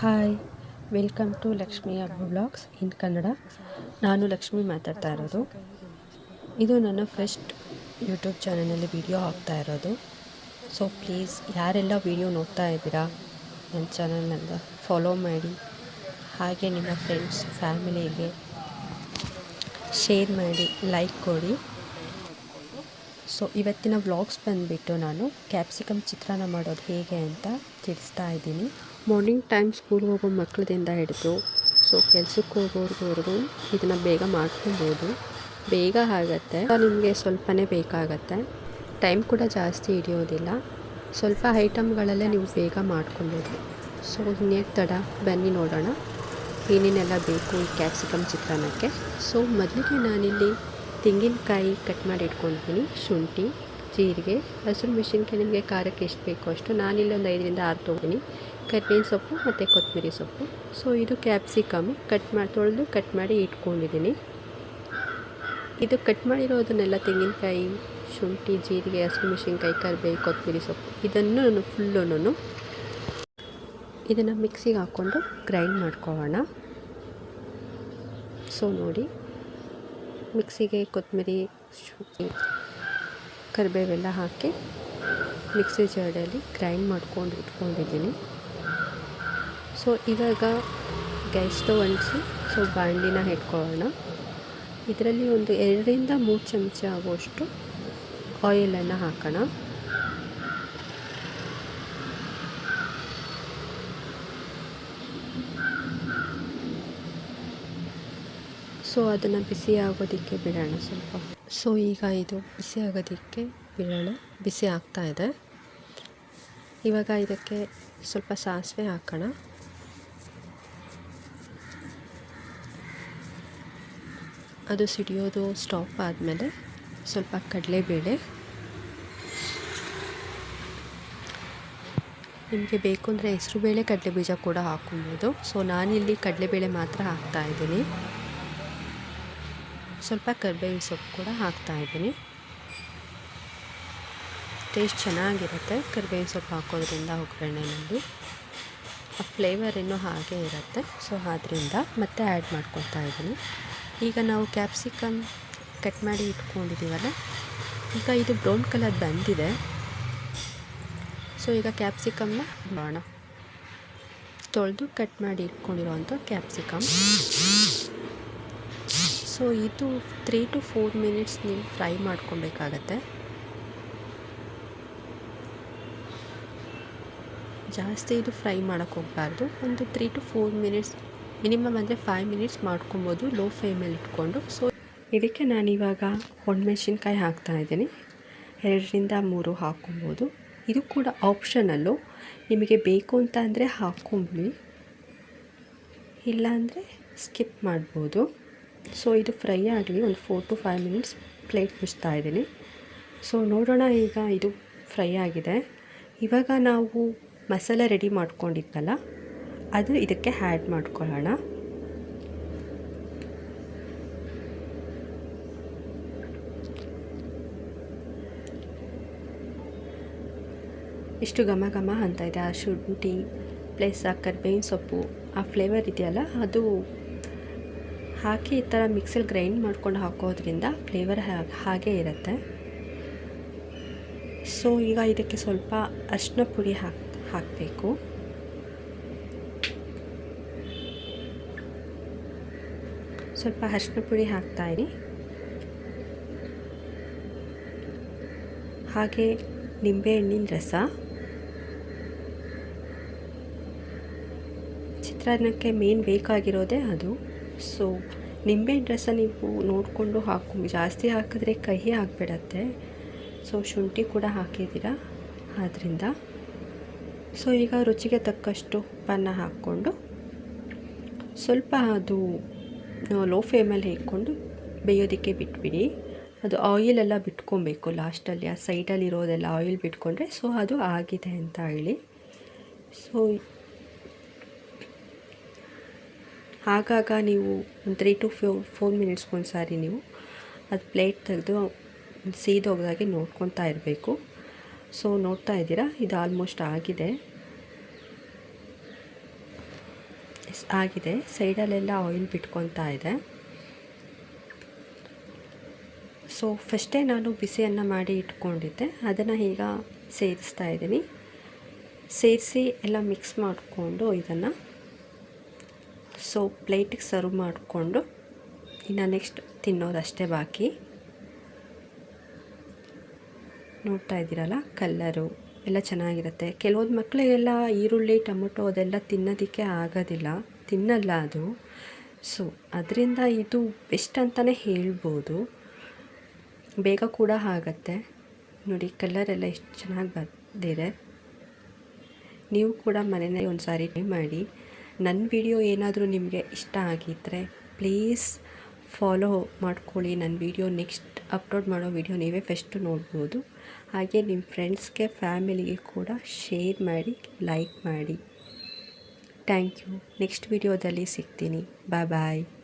Hi, welcome to Lakshmi ಅಬ್ಬು blogs in Kannada. ನಾನು ಲಕ್ಷ್ಮಿ ಮಾತಾಡ್ತಾ ಇರೋದು. ಇದು ನನ್ನ ಫಸ್ಟ್ ಯೂಟ್ಯೂಬ್ ಚಾನಲಲ್ಲಿ ವಿಡಿಯೋ ಹಾಕ್ತಾ ಇರೋದು. ಸೊ ಪ್ಲೀಸ್ ಯಾರೆಲ್ಲ ವಿಡಿಯೋ ನೋಡ್ತಾ ಇದ್ದೀರಾ, ನನ್ನ ಚಾನಲ್ನಿಂದ ಫಾಲೋ ಮಾಡಿ. ಹಾಗೆ ನಿಮ್ಮ ಫ್ರೆಂಡ್ಸ್ ಫ್ಯಾಮಿಲಿಗೆ ಶೇರ್ ಮಾಡಿ ಲೈಕ್ ಕೊಡಿ. ಸೊ ಇವತ್ತಿನ ವ್ಲಾಗ್ಸ್ ಬಂದುಬಿಟ್ಟು ನಾನು ಕ್ಯಾಪ್ಸಿಕಮ್ ಚಿತ್ರಾನ್ನ ಮಾಡೋದು ಹೇಗೆ ಅಂತ ತಿಳಿಸ್ತಾ ಇದ್ದೀನಿ. ಮಾರ್ನಿಂಗ್ ಟೈಮ್ ಸ್ಕೂಲ್ಗೆ ಹೋಗೋ ಮಕ್ಕಳದಿಂದ ಹಿಡಿದು ಸೊ ಕೆಲ್ಸಕ್ಕೆ ಹೋಗೋರ್ವರೆಗೂ ಇದನ್ನು ಬೇಗ ಮಾಡ್ಕೊಬೋದು. ಬೇಗ ಆಗುತ್ತೆ. ನಿಮಗೆ ಸ್ವಲ್ಪನೇ ಬೇಕಾಗತ್ತೆ. ಟೈಮ್ ಕೂಡ ಜಾಸ್ತಿ ಹಿಡಿಯೋದಿಲ್ಲ. ಸ್ವಲ್ಪ ಐಟಮ್ಗಳಲ್ಲೇ ನೀವು ಬೇಗ ಮಾಡ್ಕೊಬೋದು. ಸೊ ಇನ್ನೇನು ತಡ? ಬನ್ನಿ ನೋಡೋಣ. ಏನೇನೆಲ್ಲ ಬೇಕು ಈ ಕ್ಯಾಪ್ಸಿಕಮ್ ಚಿತ್ರಾನ್ನಕ್ಕೆ? ಸೊ ಮೊದಲಿಗೆ ನಾನಿಲ್ಲಿ ತೆಂಗಿನಕಾಯಿ ಕಟ್ ಮಾಡಿ ಇಟ್ಕೊಳ್ತೀನಿ. ಶುಂಠಿ ಜೀರಿಗೆ ಹಸಿರು ಮೆಣಸಿನಕಾಯಿ ನಿಮಗೆ ಖಾರಕ್ಕೆ ಎಷ್ಟು ಬೇಕೋ ಅಷ್ಟು ನಾನಿಲ್ಲಿ ಒಂದು ಐದರಿಂದ ಆರು ತೊಗೊಂಡಿನಿ ಕರಿಬೇವಿನ ಸೊಪ್ಪು ಮತ್ತು ಕೊತ್ತಂಬರಿ ಸೊಪ್ಪು. ಸೊ ಇದು ಕ್ಯಾಪ್ಸಿಕಮ್ ಕಟ್ ಮಾಡಿ ತೊಳೆದು ಕಟ್ ಮಾಡಿ ಇಟ್ಕೊಂಡಿದ್ದೀನಿ. ಇದು ಕಟ್ ಮಾಡಿರೋದನ್ನೆಲ್ಲ ತೆಂಗಿನಕಾಯಿ, ಶುಂಠಿ, ಜೀರಿಗೆ ಹಸಿರು ಮೆಣಸಿನ್ಕಾಯಿ ಕರಿಬೇವು ಕೊತ್ತಂಬರಿ ಸೊಪ್ಪು. ಇದನ್ನು ನಾನು ಫುಲ್ಲೂ ಇದನ್ನು ಮಿಕ್ಸಿಗೆ ಹಾಕ್ಕೊಂಡು ಗ್ರೈಂಡ್ ಮಾಡ್ಕೊಳ್ಳೋಣ ಸೊ ನೋಡಿ. ಮಿಕ್ಸಿಗೆ ಕೊತ್ತಂಬರಿ ಶುಂಠಿ. ಕರಿಬೇವೆಲ್ಲ ಹಾಕಿ ಮಿಕ್ಸಿ ಜಾರಲ್ಲಿ ಗ್ರೈಂಡ್ ಮಾಡ್ಕೊಂಡು ಇಟ್ಕೊಂಡಿದ್ದೀನಿ. ಸೊ, ಇವಾಗ ಗ್ಯಾಸ್ ಸ್ಟವ್ ಅಂಟಿಸಿ, ಸೊ, ಬಾಂಡಿನ ಇಟ್ಕೊಳ್ಳೋಣ. ಇದರಲ್ಲಿ ಒಂದು ಎರಡರಿಂದ ಮೂರು ಚಮಚ ಆಗುವಷ್ಟು ಆಯಿಲನ್ನು ಹಾಕೋಣ. ಸೊ, ಅದನ್ನು ಬಿಸಿ ಆಗೋದಕ್ಕೆ ಬಿಡೋಣ ಸ್ವಲ್ಪ. ಸೊ ಈಗ ಇದು ಬಿಸಿ ಆಗೋದಕ್ಕೆ ಬಿಡೋಣ. ಬಿಸಿ ಆಗ್ತಾ ಇದೆ. ಇವಾಗ ಇದಕ್ಕೆ ಸ್ವಲ್ಪ ಸಾಸಿವೆ ಹಾಕೋಣ. ಅದು ಸಿಡಿಯೋದು ಸ್ಟಾಪ್ ಆದಮೇಲೆ ಸ್ವಲ್ಪ ಕಡಲೆಬೇಳೆ. ನಿಮಗೆ ಬೇಕು ಅಂದರೆ ಹೆಸರುಬೇಳೆ ಕಡಲೆ ಬೀಜ ಕೂಡ ಹಾಕ್ಕೊಬೋದು ಸೊ ನಾನಿಲ್ಲಿ ಕಡಲೆಬೇಳೆ ಮಾತ್ರ ಹಾಕ್ತಾ ಇದ್ದೀನಿ. ಸ್ವಲ್ಪ ಕರಿಬೇವಿನ ಸೊಪ್ಪು ಕೂಡ ಹಾಕ್ತಾಯಿದ್ದೀನಿ ಟೇಸ್ಟ್ ಚೆನ್ನಾಗಿರುತ್ತೆ. ಕರಿಬೇವಿನ ಸೊಪ್ಪು ಹಾಕೋದ್ರಿಂದ ಒಗ್ಗರಣೆನಲ್ಲಿ ಆ ಫ್ಲೇವರ್ ಇನ್ನೂ ಹಾಗೆ ಇರುತ್ತೆ. ಸೊ ಆದ್ದರಿಂದ ಮತ್ತೆ ಆ್ಯಡ್ ಮಾಡ್ಕೊತಾ ಇದ್ದೀನಿ. ಈಗ ನಾವು ಕ್ಯಾಪ್ಸಿಕಮ್ ಕಟ್ ಮಾಡಿ ಇಟ್ಕೊಂಡಿದ್ದೀವಲ್ಲ? ಈಗ ಇದು ಬ್ರೌನ್ ಕಲರ್ ಬಂದಿದೆ. ಸೊ, ಈಗ ಕ್ಯಾಪ್ಸಿಕಮ್ನ ಮಾಡೋಣ. ತೊಳೆದು ಕಟ್ ಮಾಡಿ ಇಟ್ಕೊಂಡಿರೋವಂಥ ಕ್ಯಾಪ್ಸಿಕಮ್. ಸೊ ಇದು ತ್ರೀ ಟು ಫೋರ್ ಮಿನಿಟ್ಸ್ ನೀವು ಫ್ರೈ ಮಾಡ್ಕೊಬೇಕಾಗತ್ತೆ. ಜಾಸ್ತಿ ಇದು ಫ್ರೈ ಮಾಡೋಕ್ಕೆ ಹೋಗಬಾರ್ದು. ಒಂದು three to four minutes minimum ಅಂದರೆ ಫೈವ್ ಮಿನಿಟ್ಸ್ ಮಾಡ್ಕೊಬೋದು ಲೋ ಫ್ಲೇಮಲ್ಲಿ ಇಟ್ಕೊಂಡು. ಸೊ ಇದಕ್ಕೆ ನಾನಿವಾಗ ಒಣಮೆಣಸಿನ್ಕಾಯಿ ಹಾಕ್ತಾ ಇದ್ದೀನಿ. ಎರಡರಿಂದ ಮೂರು ಹಾಕ್ಕೊಬೋದು. ಇದು ಕೂಡ ಆಪ್ಷನಲ್ಲು ನಿಮಗೆ ಬೇಕು ಅಂತ ಅಂದರೆ ಹಾಕ್ಕೊಂಬಿಡಿ ಇಲ್ಲಾಂದರೆ ಸ್ಕಿಪ್ ಮಾಡ್ಬೋದು. ಸೊ ಇದು ಫ್ರೈ ಆಗಲಿ ಒಂದು four to five minutes plate ಮುಚ್ತಾ ಇದ್ದೀನಿ. ಸೊ ನೋಡೋಣ ಈಗ ಇದು ಫ್ರೈ ಆಗಿದೆ. ಇವಾಗ ನಾವು ಮಸಾಲೆ ರೆಡಿ ಮಾಡ್ಕೊಂಡಿದ್ದಲ್ಲ ಅದು ಇದಕ್ಕೆ ಆ್ಯಡ್ ಮಾಡ್ಕೊಳ್ಳೋಣ. ಇಷ್ಟು ಘಮ ಘಮ ಅಂತ ಇದೆ. ಆ ಶುಂಠಿ, ಪ್ಲಸ್ ಆ ಕರ್ಬೇವಿನ ಸೊಪ್ಪು, ಆ ಫ್ಲೇವರ್ ಇದೆಯಲ್ಲ, ಅದು ಹಾಕಿ ಈ ಥರ ಮಿಕ್ಸಲ್ಲಿ ಗ್ರೈಂಡ್ ಮಾಡ್ಕೊಂಡು ಹಾಕೋದ್ರಿಂದ ಫ್ಲೇವರ್ ಹಾಗೆ ಇರುತ್ತೆ. ಸೊ ಈಗ ಇದಕ್ಕೆ ಸ್ವಲ್ಪ ಅರಿಶಿನ ಪುಡಿ ಹಾಕಿ, ಹಾಕಬೇಕು. ಸ್ವಲ್ಪ ಅರಿಶಿನ ಪುಡಿ ಹಾಕ್ತಾಯಿರಿ ಹಾಗೆ ನಿಂಬೆಹಣ್ಣಿನ ರಸ. ಚಿತ್ರಾನ್ನಕ್ಕೆ ಮೇನ್ ಬೇಕಾಗಿರೋದೇ ಅದು. ಸೊ ನಿಂಬೆ ರಸ ನೀವು ನೋಡಿಕೊಂಡು ಹಾಕು. ಜಾಸ್ತಿ ಹಾಕಿದ್ರೆ ಕಹಿ ಆಗಿಬಿಡತ್ತೆ. ಸೊ ಶುಂಠಿ ಕೂಡ ಹಾಕಿದ್ದೀರ? ಆದ್ದರಿಂದ ಸೊ ಈಗ ರುಚಿಗೆ ತಕ್ಕಷ್ಟು ಉಪ್ಪನ್ನು ಹಾಕ್ಕೊಂಡು ಸ್ವಲ್ಪ ಅದು ಲೋ ಫ್ಲೇಮಲ್ಲಿ ಇಟ್ಕೊಂಡು ಬೇಯೋದಕ್ಕೆ ಬಿಟ್ಬಿಡಿ. ಅದು ಆಯಿಲೆಲ್ಲ ಬಿಟ್ಕೊಬೇಕು ಲಾಸ್ಟಲ್ಲಿ. ಆ ಸೈಡಲ್ಲಿರೋದೆಲ್ಲ ಆಯಿಲ್ ಬಿಟ್ಕೊಂಡ್ರೆ ಸೊ ಅದು ಆಗಿದೆ ಅಂತ ಹೇಳಿ. ಸೊ ಆಗಾಗ ನೀವು ಒಂದು ತ್ರೀ ಟು ಫೋ ಫೋರ್ ಮಿನಿಟ್ಸ್ಗೊಂದು ಸಾರಿ ನೀವು ಅದು ಪ್ಲೇಟ್ ತೆಗೆದು ಸೀದೋಗ್ದಾಗೆ ನೋಡ್ಕೊತಾ ಇರಬೇಕು. ಸೊ ನೋಡ್ತಾ ಇದ್ದೀರಾ? ಇದು ಆಲ್ಮೋಸ್ಟ್ ಆಗಿದೆ. ಆಗಿದೆ. ಸೈಡಲ್ಲೆಲ್ಲ ಆಯಿಲ್ ಬಿಟ್ಕೊತಾ ಇದೆ. ಸೊ ಫಸ್ಟೇ ನಾನು ಬಿಸಿಯನ್ನು ಮಾಡಿ ಇಟ್ಕೊಂಡಿದ್ದೆ. ಅದನ್ನು ಈಗ ಸೇರಿಸ್ತಾ ಇದ್ದೀನಿ. ಸೇರಿಸಿ ಎಲ್ಲ ಮಿಕ್ಸ್ ಮಾಡಿಕೊಂಡು ಇದನ್ನು ಸೊ ಪ್ಲೇಟಿಗೆ ಸರ್ವ್ ಮಾಡಿಕೊಂಡು ಇನ್ನು ನೆಕ್ಸ್ಟ್ ತಿನ್ನೋದಷ್ಟೇ ಬಾಕಿ. ನೋಡ್ತಾ ಇದ್ದೀರಲ್ಲ, ಕಲ್ಲರು ಎಲ್ಲ ಚೆನ್ನಾಗಿರುತ್ತೆ. ಕೆಲವೊಂದು ಮಕ್ಕಳಿಗೆಲ್ಲ ಈರುಳ್ಳಿ, ಟೊಮೊಟೊ ಅದೆಲ್ಲ ತಿನ್ನೋದಕ್ಕೆ ಆಗೋದಿಲ್ಲ. ತಿನ್ನಲ್ಲ ಅದು. ಸೊ ಅದರಿಂದ ಇದು ಬೆಸ್ಟ್ ಅಂತಲೇ ಹೇಳ್ಬೋದು. ಬೇಗ ಕೂಡ ಆಗತ್ತೆ. ನೋಡಿ, ಕಲ್ಲರೆಲ್ಲ ಎಷ್ಟು ಚೆನ್ನಾಗಿ ಬಂದಿದೆ. ನೀವು ಕೂಡ ಮನೆಯಲ್ಲಿ ಒಂದು ಸಾರಿ ಟ್ರೈ ಮಾಡಿ. ನನ್ನ ವಿಡಿಯೋ ಏನಾದರೂ ನಿಮಗೆ ಇಷ್ಟ ಆಗಿದ್ದರೆ ಪ್ಲೀಸ್ ಫಾಲೋ ಮಾಡ್ಕೊಳ್ಳಿ. ನನ್ನ ವಿಡಿಯೋ ನೆಕ್ಸ್ಟ್ ಅಪ್ಲೋಡ್ ಮಾಡೋ ವಿಡಿಯೋ ನೀವೇ ಫಸ್ಟು ನೋಡ್ಬೋದು. ಹಾಗೆ ನಿಮ್ಮ ಫ್ರೆಂಡ್ಸ್ಗೆ, ಫ್ಯಾಮಿಲಿಗೆ ಕೂಡ ಶೇರ್ ಮಾಡಿ, ಲೈಕ್ ಮಾಡಿ. Thank you. ನೆಕ್ಸ್ಟ್ ವಿಡಿಯೋದಲ್ಲಿ ಸಿಗ್ತೀನಿ. ಬಾಯ್ ಬಾಯ್.